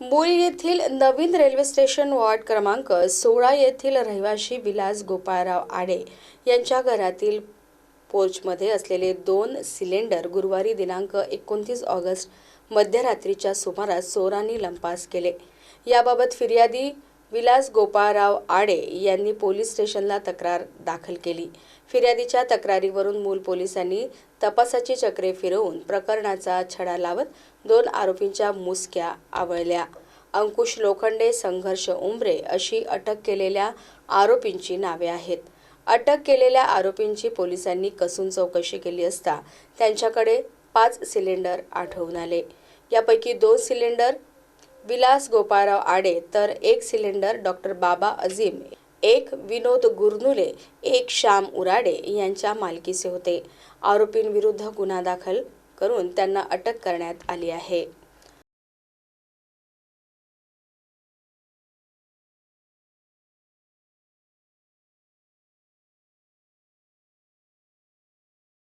मूळ येथील नवीन railway station ward क्रमांक सोळा येथील रहिवाशी विलास गोपाळराव आडे यांच्या घरातील पोर्चमध्ये असलेले दोन सिलेंडर गुरुवारी दिनांक एकोणतीस ऑगस्ट मध्यरात्रीच्या सुमारास चोरांनी लंपास केले. याबाबत फिर्यादी विलास गोपाळराव आडे यांनी पोलीस स्टेशनला तक्रार दाखल केली. फिर्यादीच्या तक्रारीवरून मूल पोलिसांनी तपासाची चक्रे फिरवून प्रकरणाचा छडा लावत दोन आरोपींच्या मुसक्या आवळल्या. अंकुश लोखंडे संघर्ष उंबरे अशी अटक केलेल्या आरोपींची नावे आहेत. अटक केलेल्या आरोपींची पोलिसांनी कसून चौकशी केली असता त्यांच्याकडे पाच सिलेंडर आढळून आले. यापैकी दोन सिलेंडर विलास गोपाळराव आडे तर एक सिलेंडर डॉक्टर बाबा अझीम एक विनोद गुरनुले एक श्याम उराडे यांच्या मालकीचे होते. आरोपींविरुद्ध गुन्हा दाखल करून त्यांना अटक करण्यात आली आहे.